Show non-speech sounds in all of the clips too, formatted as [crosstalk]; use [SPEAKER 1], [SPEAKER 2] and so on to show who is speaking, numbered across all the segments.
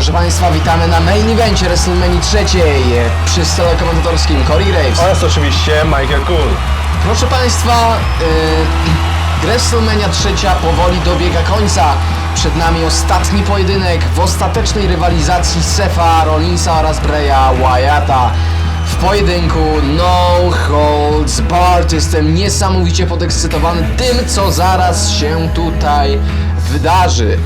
[SPEAKER 1] Proszę Państwa, witamy na main evencie WrestleMania trzeciej przy stole komentatorskim Corey Graves.
[SPEAKER 2] Oraz oczywiście Michael Cool.
[SPEAKER 1] Proszę Państwa, yy, WrestleMania trzecia powoli dobiega końca. Przed nami ostatni pojedynek w ostatecznej rywalizacji Sefa Rollinsa oraz Breya Wyatta. W pojedynku No Holds Barred. Jestem niesamowicie podekscytowany tym, co zaraz się tutaj wydarzy.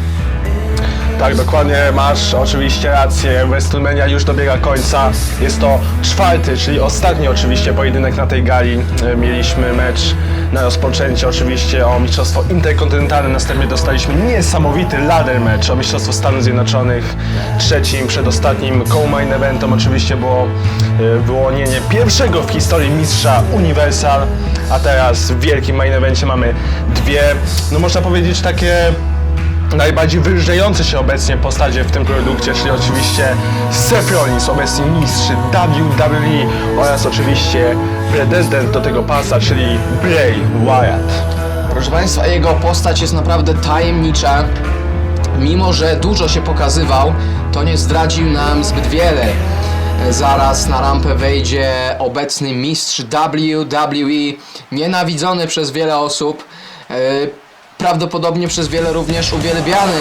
[SPEAKER 2] Tak, dokładnie masz oczywiście rację. WrestleMania już dobiega końca. Jest to czwarty, czyli ostatni oczywiście pojedynek na tej gali. E, Mieliśmy mecz na rozpoczęcie oczywiście o Mistrzostwo Interkontynentalne. Następnie dostaliśmy niesamowity ladder mecz o Mistrzostwo Stanów Zjednoczonych. Trzecim, przedostatnim co-main eventem oczywiście było e, wyłonienie pierwszego w historii mistrza Universal. A teraz w wielkim main evencie mamy dwie, no można powiedzieć takie najbardziej wyróżniające się obecnie postacie w tym produkcie, czyli oczywiście Seth Rollins, obecnie mistrz WWE oraz oczywiście pretendent do tego pasa, czyli Bray Wyatt.
[SPEAKER 1] Proszę Państwa, jego postać jest naprawdę tajemnicza. Mimo, że dużo się pokazywał, to nie zdradził nam zbyt wiele. Zaraz na rampę wejdzie obecny mistrz WWE, nienawidzony przez wiele osób, e, prawdopodobnie przez wiele również uwielbiany.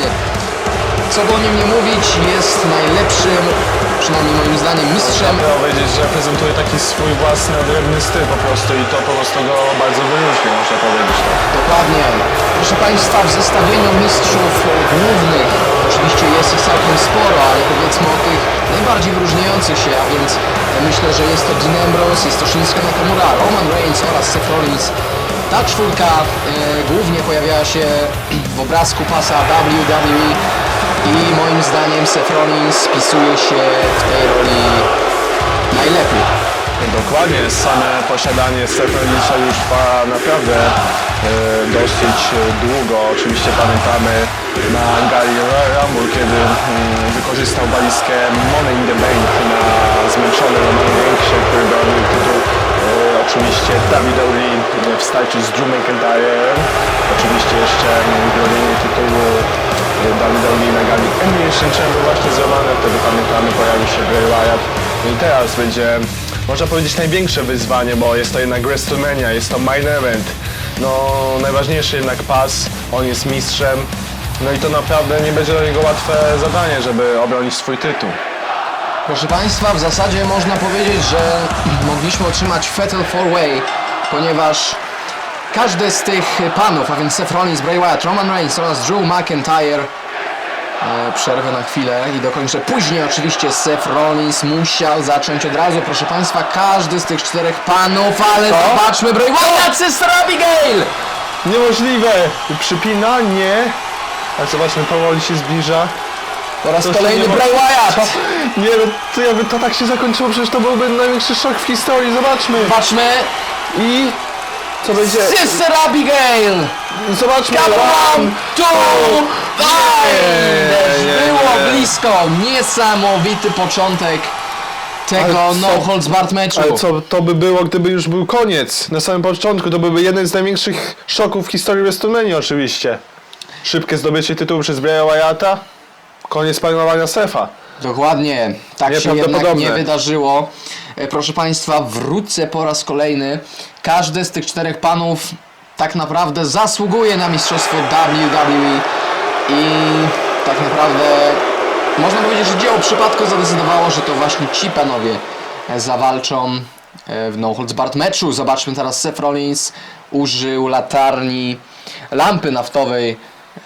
[SPEAKER 1] Co by o nim nie mówić, jest najlepszym, przynajmniej moim zdaniem, mistrzem
[SPEAKER 2] Trzeba powiedzieć, że prezentuje taki swój własny, odrębny styl po prostu i to po prostu go bardzo wyróżnia, można powiedzieć tak.
[SPEAKER 1] Dokładnie. Proszę Państwa, w zestawieniu mistrzów głównych oczywiście jest ich całkiem sporo, ale powiedzmy o tych najbardziej wyróżniających się, a więc myślę, że jest to Dean Ambrose, jest to Shinsuke Nakamura, Roman Reigns oraz Seth Rollins. Ta czwórka e, głównie pojawiała się w obrazku pasa WWE i moim zdaniem Seth Rollins spisuje się w tej roli najlepiej.
[SPEAKER 2] Dokładnie, same posiadanie Rollinsa już trwa naprawdę e, dosyć długo. Oczywiście pamiętamy na gali Rumble, kiedy mm, wykorzystał walizkę Money in the Bank na zmęczony Roman Reigsie, który bronił tytuł oczywiście WWE w starciu z Drew McIntyre. Oczywiście jeszcze bronienie tytułu e, WWE na gali Elimination Chamber właśnie zrobione, wtedy pamiętamy pojawił się Bray Wyatt. No I teraz będzie, można powiedzieć, największe wyzwanie, bo jest to jednak WrestleMania, jest to main event. No, najważniejszy jednak pas, on jest mistrzem. No i to naprawdę nie będzie dla niego łatwe zadanie, żeby obronić swój tytuł.
[SPEAKER 1] Proszę Państwa, w zasadzie można powiedzieć, że mogliśmy otrzymać Fatal 4-Way, ponieważ każdy z tych panów, a więc Seth Rollins, Bray Wyatt, Roman Reigns oraz Drew McIntyre e, przerwę na chwilę i dokończę później oczywiście Seth Rollins musiał zacząć od razu, proszę Państwa, każdy z tych czterech panów, ale
[SPEAKER 2] Co?
[SPEAKER 1] zobaczmy Bray Wyatt, Sister Abigail!
[SPEAKER 2] Niemożliwe! Przypina? Nie. A zobaczmy, powoli się zbliża.
[SPEAKER 1] Po raz
[SPEAKER 2] To się
[SPEAKER 1] kolejny
[SPEAKER 2] nie
[SPEAKER 1] Bray Wyatt!
[SPEAKER 2] Co? [laughs] Nie no, to jakby to tak się zakończyło, przecież to byłby największy szok w historii, zobaczmy!
[SPEAKER 1] Zobaczmy,
[SPEAKER 2] I... Co będzie?
[SPEAKER 1] Sister Abigail!
[SPEAKER 2] Zobaczmy! One,
[SPEAKER 1] two,
[SPEAKER 2] Nie,
[SPEAKER 1] five!
[SPEAKER 2] nie,
[SPEAKER 1] Było
[SPEAKER 2] nie.
[SPEAKER 1] blisko, niesamowity początek tego
[SPEAKER 2] Ale
[SPEAKER 1] No
[SPEAKER 2] co-
[SPEAKER 1] Holds Barred meczu.
[SPEAKER 2] Ale co to by było, gdyby już był koniec? Na samym początku to byłby jeden z największych szoków w historii WrestleMania oczywiście. Szybkie zdobycie tytułu przez Braya Wyatta. Koniec panowania Sefa.
[SPEAKER 1] Dokładnie, tak się jednak nie wydarzyło. E, Proszę Państwa, wrócę po raz kolejny. Każdy z tych czterech panów tak naprawdę zasługuje na mistrzostwo WWE i tak naprawdę można powiedzieć, że dzieło przypadku zadecydowało, że to właśnie ci panowie e, zawalczą e, w No Holds Barred meczu. Zobaczmy teraz Seth Rollins użył latarni lampy naftowej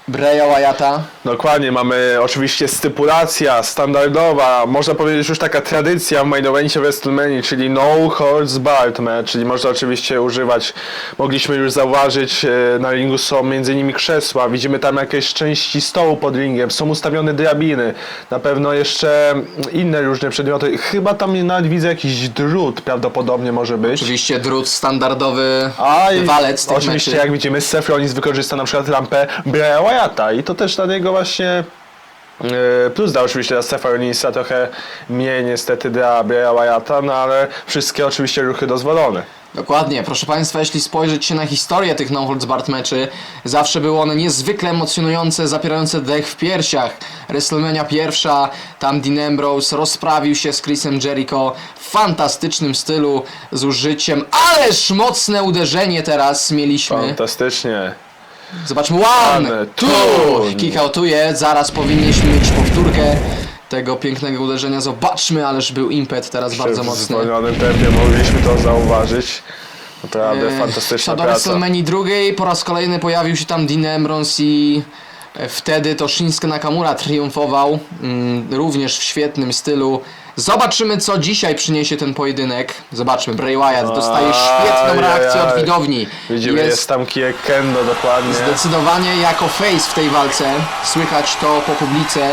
[SPEAKER 1] Breya Wyatta.
[SPEAKER 2] Dokładnie, mamy oczywiście stypulacja standardowa, można powiedzieć już taka tradycja w main evencie WrestleMania, czyli no holds barred match, czyli można oczywiście używać, mogliśmy już zauważyć, e, na ringu są między nimi krzesła, widzimy tam jakieś części stołu pod ringiem, są ustawione drabiny, na pewno jeszcze inne różne przedmioty, chyba tam nawet widzę jakiś drut prawdopodobnie może być.
[SPEAKER 1] Oczywiście drut standardowy
[SPEAKER 2] A
[SPEAKER 1] walec tych
[SPEAKER 2] oczywiście
[SPEAKER 1] meczy.
[SPEAKER 2] jak widzimy Seth Rollins wykorzysta na przykład lampę Braya Wyatta i to też dla niego właśnie e, plus da oczywiście dla Seth Rollinsa trochę mniej niestety dla Braya Wyatta, no ale wszystkie oczywiście ruchy dozwolone.
[SPEAKER 1] Dokładnie, proszę Państwa, jeśli spojrzeć się na historię tych No Holds Barred meczy, zawsze były one niezwykle emocjonujące, zapierające dech w piersiach. WrestleMania pierwsza, tam Dean Ambrose rozprawił się z Chrisem Jericho w fantastycznym stylu, z użyciem, ależ mocne uderzenie teraz mieliśmy.
[SPEAKER 2] Fantastycznie.
[SPEAKER 1] Zobaczmy, one, two,
[SPEAKER 2] two.
[SPEAKER 1] kickoutuje, zaraz powinniśmy mieć powtórkę tego pięknego uderzenia, zobaczmy, ależ był impet teraz bardzo
[SPEAKER 2] w
[SPEAKER 1] mocny.
[SPEAKER 2] zwolnionym tempie mogliśmy to zauważyć. Naprawdę
[SPEAKER 1] E,
[SPEAKER 2] fantastyczna
[SPEAKER 1] do
[SPEAKER 2] praca.
[SPEAKER 1] WrestleMania drugiej, po raz kolejny pojawił się tam Dean Ambrose i e, wtedy to Shinsuke Nakamura triumfował, mm, również w świetnym stylu. Zobaczymy, co dzisiaj przyniesie ten pojedynek. Zobaczmy, Bray Wyatt dostaje świetną reakcję od widowni.
[SPEAKER 2] Widzimy, jest, tam kijek Kendo dokładnie.
[SPEAKER 1] Zdecydowanie jako face w tej walce. Słychać to po publice.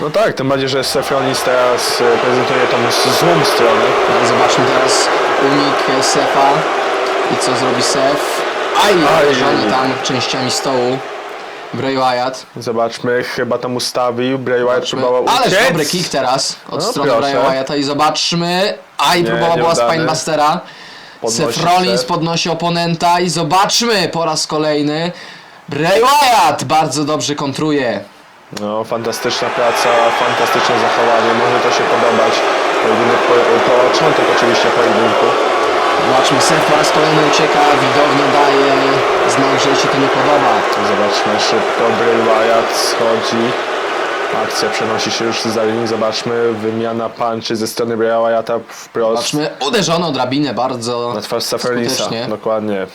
[SPEAKER 2] No tak, tym bardziej, że Seth Rollins teraz e, prezentuje tą z- złą stronę.
[SPEAKER 1] Zobaczmy teraz unik Sefa. I co zrobi Sef? Aj,
[SPEAKER 2] Aj.
[SPEAKER 1] uderzony tam częściami stołu. Bray Wyatt.
[SPEAKER 2] Zobaczmy, chyba tam ustawił. Bray Wyatt
[SPEAKER 1] Zobaczmy.
[SPEAKER 2] próbował uciec.
[SPEAKER 1] Ależ dobry kick teraz od
[SPEAKER 2] No,
[SPEAKER 1] strony
[SPEAKER 2] proszę.
[SPEAKER 1] Braya Wyatta i zobaczmy. Aj, próbował była
[SPEAKER 2] nieudany.
[SPEAKER 1] Spinebustera.
[SPEAKER 2] Podnosi
[SPEAKER 1] Seth Rollins podnosi oponenta i zobaczmy po raz kolejny. Bray Wyatt bardzo dobrze kontruje.
[SPEAKER 2] No, fantastyczna praca, fantastyczne zachowanie. Może to się podobać. Pojedynek, po, początek oczywiście pojedynku.
[SPEAKER 1] Zobaczmy, Seth po raz kolejny ucieka, widownia daje znak, że jej się to nie podoba.
[SPEAKER 2] Zobaczmy szybko, Bray Wyatt schodzi. Akcja przenosi się już za linię. Zobaczmy, wymiana punczy ze strony Bray Wyatta wprost
[SPEAKER 1] Zobaczmy, uderzono drabinę bardzo
[SPEAKER 2] na twarz
[SPEAKER 1] skutecznie.
[SPEAKER 2] Dokładnie.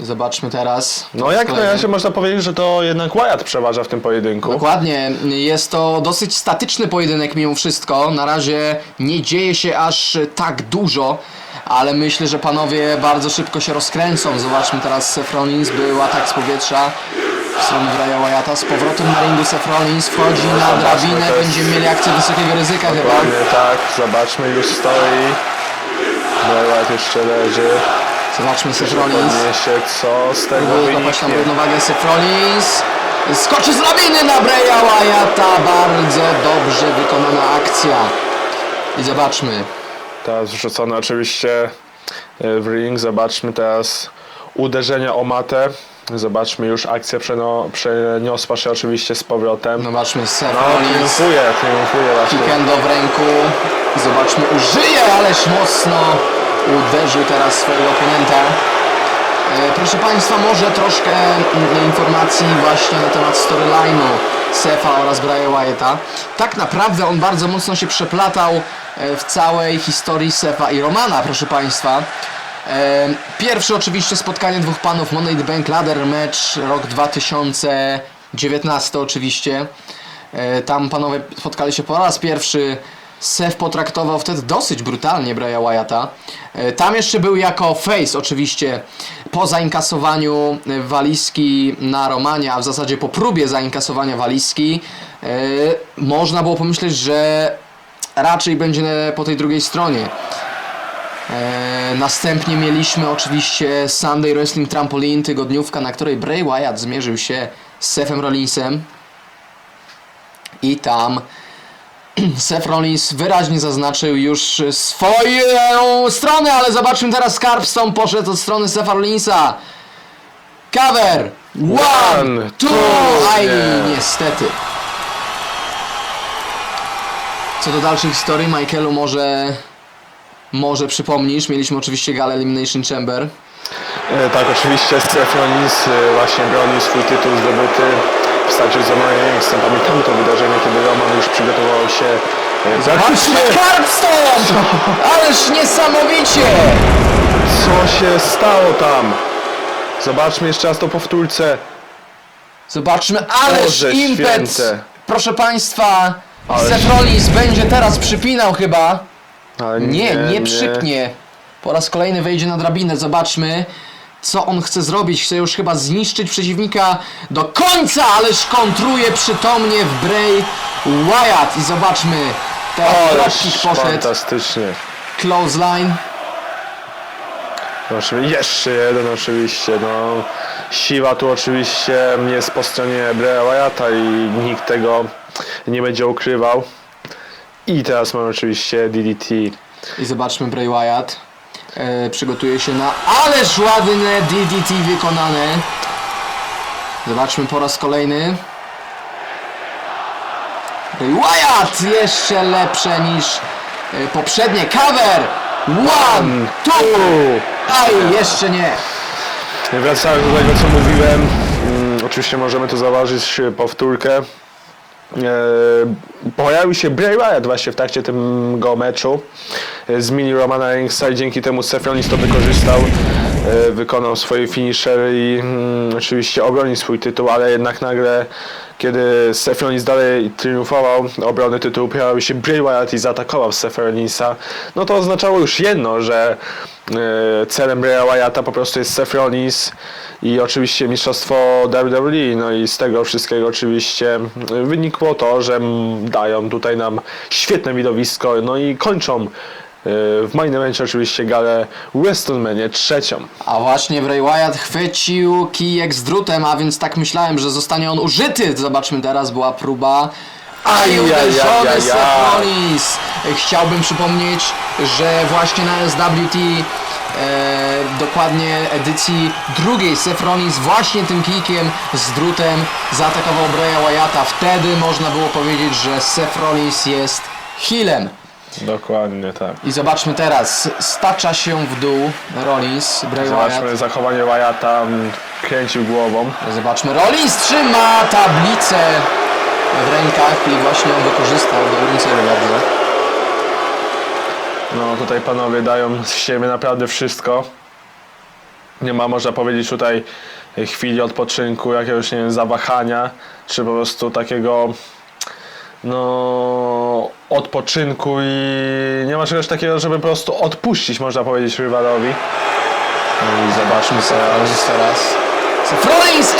[SPEAKER 1] Zobaczmy teraz.
[SPEAKER 2] No jak na razie można powiedzieć, że to jednak Wyatt przeważa w tym pojedynku.
[SPEAKER 1] Dokładnie, jest to dosyć statyczny pojedynek mimo wszystko. Na razie nie dzieje się aż tak dużo, ale myślę, że panowie bardzo szybko się rozkręcą. Zobaczmy teraz Seth Rollins, był atak z powietrza w stronę Braya Wyatta. Z powrotem na ringu Seth Rollins wchodzi na drabinę,
[SPEAKER 2] jest-
[SPEAKER 1] będziemy mieli akcję wysokiego ryzyka chyba.
[SPEAKER 2] Tak, zobaczmy, już stoi. Bray Wyatt jeszcze leży.
[SPEAKER 1] Zobaczmy Rollins.
[SPEAKER 2] podniesie, co z tego
[SPEAKER 1] Próbuje złapać tam
[SPEAKER 2] wyniknie.
[SPEAKER 1] równowagę Seth Rollins. Skoczy z drabiny na Braya Wyatta. Bardzo dobrze wykonana akcja. I zobaczmy.
[SPEAKER 2] Teraz wrzucone oczywiście e, w ring. Zobaczmy teraz uderzenia o matę. Zobaczmy już akcja przeno, przeniosła się oczywiście z powrotem.
[SPEAKER 1] Zobaczmy Seth
[SPEAKER 2] No,
[SPEAKER 1] Rollins.
[SPEAKER 2] triumfuje, triumfuje właśnie.
[SPEAKER 1] Kikendo w ręku. Zobaczmy, użyje, ależ mocno uderzył teraz swojego oponenta. E, proszę Państwa, może troszkę mm, informacji właśnie na temat storyline'u Sefa oraz Braya Wyatta. Tak naprawdę on bardzo mocno się przeplatał e, w całej historii Sefa i Romana, proszę Państwa. E, Pierwsze oczywiście spotkanie dwóch panów Money the Bank Ladder Match rok 2019 oczywiście. E, Tam panowie spotkali się po raz pierwszy. Seth potraktował wtedy dosyć brutalnie Braya Wyatta. E, Tam jeszcze był jako face oczywiście po zainkasowaniu walizki na Romanie, a w zasadzie po próbie zainkasowania walizki. e, Można było pomyśleć, że raczej będzie po tej drugiej stronie. E, następnie mieliśmy oczywiście Sunday Wrestling Trampoline, tygodniówka, na której Bray Wyatt zmierzył się z Sethem Rollinsem. I tam [clears throat] Seth Rollins wyraźnie zaznaczył już swoją stronę, ale zobaczmy teraz Scarpstone poszedł od strony Setha Rollinsa. Cover! One,
[SPEAKER 2] One,
[SPEAKER 1] two! Aj,
[SPEAKER 2] nie.
[SPEAKER 1] niestety. Co do dalszych historii, Michaelu może może przypomnisz, mieliśmy oczywiście galę Elimination Chamber.
[SPEAKER 2] E, Tak, oczywiście Seth Rollins e, właśnie bronił swój tytuł zdobyty w starciu z Romanem Reignsem. Pamiętamy to wydarzenie, kiedy Roman już przygotował się e,
[SPEAKER 1] Carpstone! Ależ niesamowicie!
[SPEAKER 2] Co się stało tam? Zobaczmy jeszcze raz to powtórce.
[SPEAKER 1] Zobaczmy, ależ
[SPEAKER 2] Boże
[SPEAKER 1] impet!
[SPEAKER 2] święte.
[SPEAKER 1] Proszę Państwa,
[SPEAKER 2] Ależ-
[SPEAKER 1] Seth Rollins będzie teraz przypinał chyba.
[SPEAKER 2] Ale
[SPEAKER 1] Nie, nie, przypnie. Po raz kolejny wejdzie na drabinę, zobaczmy. Co on chce zrobić? Chce już chyba zniszczyć przeciwnika do końca, ależ kontruje przytomnie w Bray Wyatt. I zobaczmy, teraz poszedł.
[SPEAKER 2] fantastycznie.
[SPEAKER 1] Clothesline.
[SPEAKER 2] No, oczywiście- jeszcze jeden oczywiście, no. Siła tu oczywiście jest po stronie Braya Wyatta i nikt tego nie będzie ukrywał. I teraz mamy oczywiście DDT.
[SPEAKER 1] I zobaczmy Bray Wyatt. E, przygotuje się na ależ ładne DDT wykonane. Zobaczmy po raz kolejny. Bray Wyatt jeszcze lepsze niż e, poprzednie. Cover! One, two, aj, jeszcze nie.
[SPEAKER 2] Wracając do tego, co mówiłem, mm, oczywiście możemy tu zauważyć e, powtórkę. E, pojawił się Bray Wyatt właśnie w trakcie tego meczu. E, z mini Romana Reignsa i dzięki temu Seth Rollins to wykorzystał, e, wykonał swoje finisher i mm, oczywiście obronił swój tytuł, ale jednak nagle kiedy Seth Rollins dalej triumfował obrony tytułu, pojawił się Bray Wyatt i zaatakował Seth Rollinsa, no to oznaczało już jedno, że e, celem Braya Wyatta po prostu jest Seth Rollins i oczywiście mistrzostwo WWE, no i z tego wszystkiego oczywiście wynikło to, że dają tutaj nam świetne widowisko, no i kończą w main evencie oczywiście galę WrestleMania trzecią.
[SPEAKER 1] A właśnie Bray Wyatt chwycił kijek z drutem, a więc tak myślałem, że zostanie on użyty. Zobaczmy teraz, była próba.
[SPEAKER 2] Aj,
[SPEAKER 1] uderzony Seth. Rollins. Chciałbym przypomnieć, że właśnie na SWT e, dokładnie edycji drugiej Seth Rollins właśnie tym kijkiem z drutem zaatakował Braya Wyatta. Wtedy można było powiedzieć, że Seth Rollins jest healem.
[SPEAKER 2] Dokładnie tak.
[SPEAKER 1] I zobaczmy teraz, stacza się w dół Rollins, Bray Wyatt.
[SPEAKER 2] Zobaczmy zachowanie Wyatta, mm, kręcił głową.
[SPEAKER 1] Zobaczmy, Rollins trzyma tablicę w rękach i właśnie ją wykorzystał dobrym celu bardzo.
[SPEAKER 2] No tutaj panowie dają z siebie naprawdę wszystko. Nie ma, można powiedzieć, tutaj chwili odpoczynku, jakiegoś, nie wiem, zawahania, czy po prostu takiego no odpoczynku i nie ma czegoś takiego, żeby po prostu odpuścić, można powiedzieć, rywalowi. No i zobaczmy
[SPEAKER 1] Rollins
[SPEAKER 2] teraz.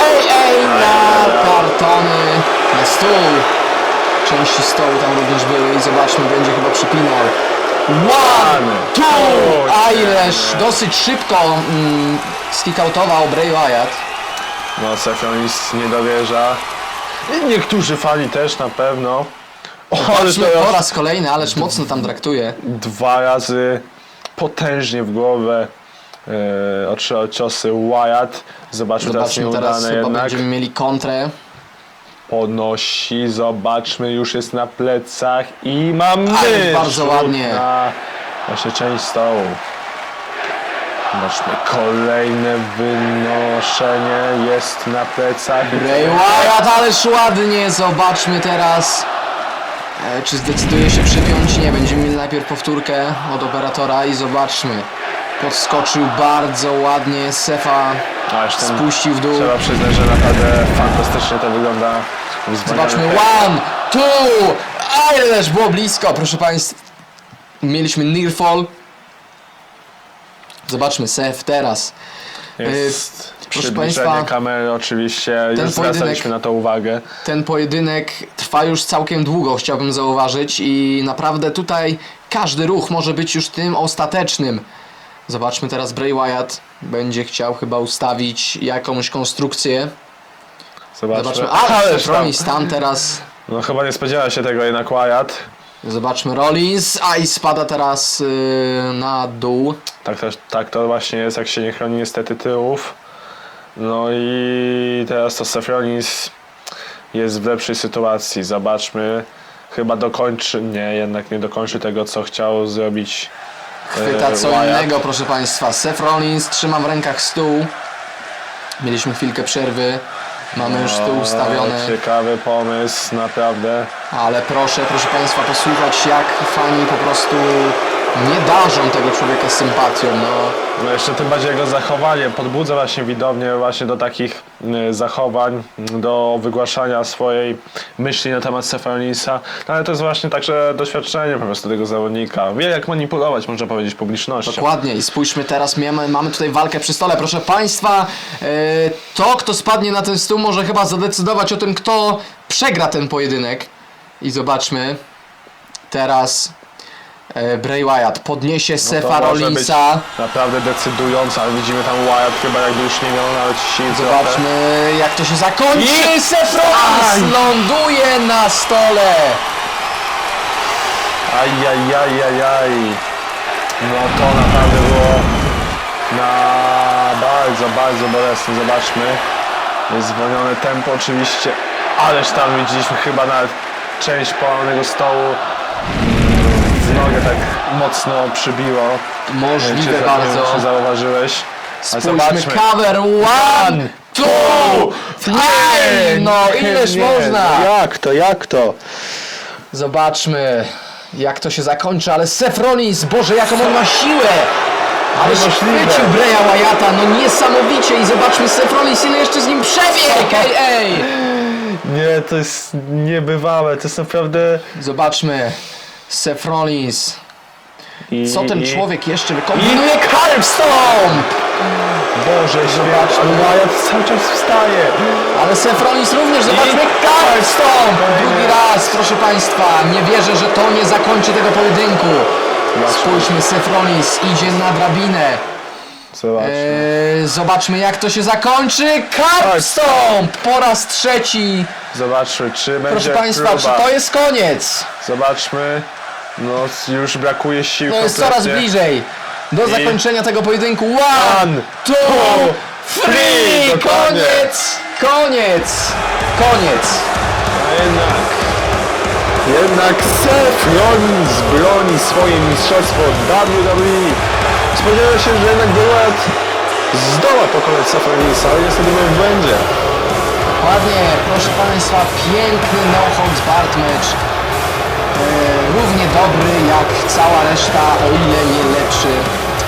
[SPEAKER 1] ej, ej, na kartony, na stół. Części stołu tam również były i zobaczmy, będzie chyba przypinał. One, two, ileż dosyć szybko mm, skikautował Bray Wyatt.
[SPEAKER 2] No Seth Rollins nie dowierza. I niektórzy fani też na pewno. O, ale
[SPEAKER 1] po
[SPEAKER 2] teraz
[SPEAKER 1] raz kolejny, ależ mocno tam traktuje.
[SPEAKER 2] dwa razy potężnie w głowę e, otrzymał ciosy Wyatt. Zobaczmy, teraz
[SPEAKER 1] Zobaczmy teraz,
[SPEAKER 2] nieudane
[SPEAKER 1] chyba
[SPEAKER 2] jednak.
[SPEAKER 1] będziemy mieli kontrę.
[SPEAKER 2] Podnosi, zobaczmy, już jest na plecach i mamy
[SPEAKER 1] bardzo
[SPEAKER 2] rzut
[SPEAKER 1] ładnie.
[SPEAKER 2] Na właśnie część stołu. Zobaczmy, kolejne wynoszenie jest na plecach.
[SPEAKER 1] Bray Wyatt, ależ ładnie, zobaczmy teraz. E, czy zdecyduje się przypiąć? Nie, będziemy mieli najpierw powtórkę od operatora i zobaczmy. Podskoczył bardzo ładnie, Sefa
[SPEAKER 2] ten
[SPEAKER 1] spuścił w dół.
[SPEAKER 2] Trzeba przyznać, że naprawdę fantastycznie to wygląda.
[SPEAKER 1] Zobaczmy, one, two, ależ było blisko, proszę Państwa. Mieliśmy near fall. Zobaczmy, Sef teraz.
[SPEAKER 2] Jest
[SPEAKER 1] proszę
[SPEAKER 2] przybliżenie
[SPEAKER 1] państwa,
[SPEAKER 2] kamery oczywiście, już
[SPEAKER 1] ten
[SPEAKER 2] zwracaliśmy
[SPEAKER 1] pojedynek-
[SPEAKER 2] na to uwagę.
[SPEAKER 1] Ten pojedynek trwa już całkiem długo, chciałbym zauważyć i naprawdę tutaj każdy ruch może być już tym ostatecznym. Zobaczmy teraz Bray Wyatt będzie chciał chyba ustawić jakąś konstrukcję.
[SPEAKER 2] Zobaczmy.
[SPEAKER 1] Zobaczmy, a
[SPEAKER 2] Ależ tam.
[SPEAKER 1] Tam teraz.
[SPEAKER 2] No chyba nie spodziewał się tego jednak Wyatt.
[SPEAKER 1] Zobaczmy Rollins, a i spada teraz yy, na dół.
[SPEAKER 2] Tak to, tak to właśnie jest, jak się nie chroni niestety tyłów. No i teraz to Seth Rollins jest w lepszej sytuacji. Zobaczmy. Chyba dokończy, nie, jednak nie dokończy tego, co chciał zrobić
[SPEAKER 1] Chwyta
[SPEAKER 2] e,
[SPEAKER 1] co
[SPEAKER 2] Wyatt.
[SPEAKER 1] innego, proszę Państwa. Seth Rollins trzyma w rękach stół. Mieliśmy chwilkę przerwy. Mamy już stół
[SPEAKER 2] O,
[SPEAKER 1] ustawiony.
[SPEAKER 2] Ciekawy pomysł, naprawdę.
[SPEAKER 1] Ale proszę, proszę Państwa, posłuchać jak fani po prostu nie darzą tego człowieka sympatią. No,
[SPEAKER 2] No jeszcze tym bardziej jego zachowanie podbudza właśnie widownię właśnie do takich y, zachowań, do wygłaszania swojej myśli na temat Stefa Rollinsa. No ale to jest właśnie także doświadczenie po prostu tego zawodnika. Wie jak manipulować, można powiedzieć, publicznością.
[SPEAKER 1] dokładnie. I spójrzmy teraz, mamy, mamy tutaj walkę przy stole. Proszę Państwa, e, to kto spadnie na ten stół może chyba zadecydować o tym, kto przegra ten pojedynek. I zobaczmy teraz e, Bray Wyatt podniesie
[SPEAKER 2] No To
[SPEAKER 1] Sefa Rollinsa.
[SPEAKER 2] naprawdę decydująca, ale widzimy tam Wyatt chyba jakby już nie miał nawet sił. trochę.
[SPEAKER 1] Zobaczmy jak to się zakończy.
[SPEAKER 2] I-
[SPEAKER 1] Seth! Rollins ląduje na stole.
[SPEAKER 2] Ajajajajaj. No to naprawdę było na bardzo, bardzo bolesne. Zobaczmy. Jest zwolnione tempo oczywiście. Ależ tam widzieliśmy chyba nawet część polonego stołu nogę tak mocno przybiło. Nie wiem,
[SPEAKER 1] Możliwe
[SPEAKER 2] czy, nie wiem,
[SPEAKER 1] bardzo.
[SPEAKER 2] czy zauważyłeś.
[SPEAKER 1] Spójrzmy,
[SPEAKER 2] zobaczmy.
[SPEAKER 1] cover, one, two, three, no ileż
[SPEAKER 2] nie,
[SPEAKER 1] można.
[SPEAKER 2] no Jak to, jak to?
[SPEAKER 1] Zobaczmy, jak to się zakończy, ale Sefronis, Boże, jaką on ma siłę! Ale
[SPEAKER 2] Niemożliwe.
[SPEAKER 1] chwycił Breya Wyatta, no niesamowicie i zobaczmy Sefronis, ile jeszcze z nim przebieg, [laughs] ej, ej!
[SPEAKER 2] Nie, to jest niebywałe, to jest naprawdę...
[SPEAKER 1] Zobaczmy, Sefronis,
[SPEAKER 2] I,
[SPEAKER 1] co ten człowiek jeszcze wykombinuje? Carve Stomp!
[SPEAKER 2] Boże, zobaczmy, Wyatt cały czas wstaje.
[SPEAKER 1] Ale Sefronis również, zobaczmy, Carve Stomp! Drugi raz, proszę Państwa, nie wierzę, że to nie zakończy tego pojedynku. Spójrzmy, Sefronis idzie na drabinę.
[SPEAKER 2] Zobaczmy.
[SPEAKER 1] Eee, zobaczmy jak to się zakończy. Carve Stomp po raz trzeci.
[SPEAKER 2] Zobaczmy, czy będzie
[SPEAKER 1] Proszę Państwa,
[SPEAKER 2] próba.
[SPEAKER 1] czy to jest koniec?
[SPEAKER 2] Zobaczmy. No, już brakuje sił
[SPEAKER 1] To jest coraz
[SPEAKER 2] kompletnie.
[SPEAKER 1] bliżej do zakończenia tego pojedynku. One,
[SPEAKER 2] One,
[SPEAKER 1] two,
[SPEAKER 2] two,
[SPEAKER 1] three! Koniec! Koniec! Koniec!
[SPEAKER 2] A jednak... Jednak Seth Rollins broni swoje mistrzostwo WWE. Spodziewałem się, że jednak Wyatt zdoła pokonać Seth Rollinsa, ale niestety był w błędzie.
[SPEAKER 1] Ładnie, proszę Państwa, piękny no holds barred match. Równie dobry jak cała reszta, o ile nie lepszy.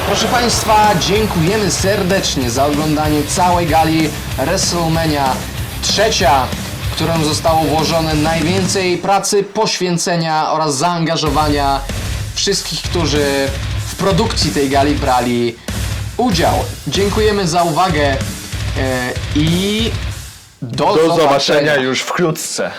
[SPEAKER 1] Proszę Państwa, dziękujemy serdecznie za oglądanie całej gali WrestleMania. Trzecia, w którą zostało włożone najwięcej pracy, poświęcenia oraz zaangażowania wszystkich, którzy w produkcji tej gali brali udział. Dziękujemy za uwagę e, i do,
[SPEAKER 2] Do zobaczenia już wkrótce.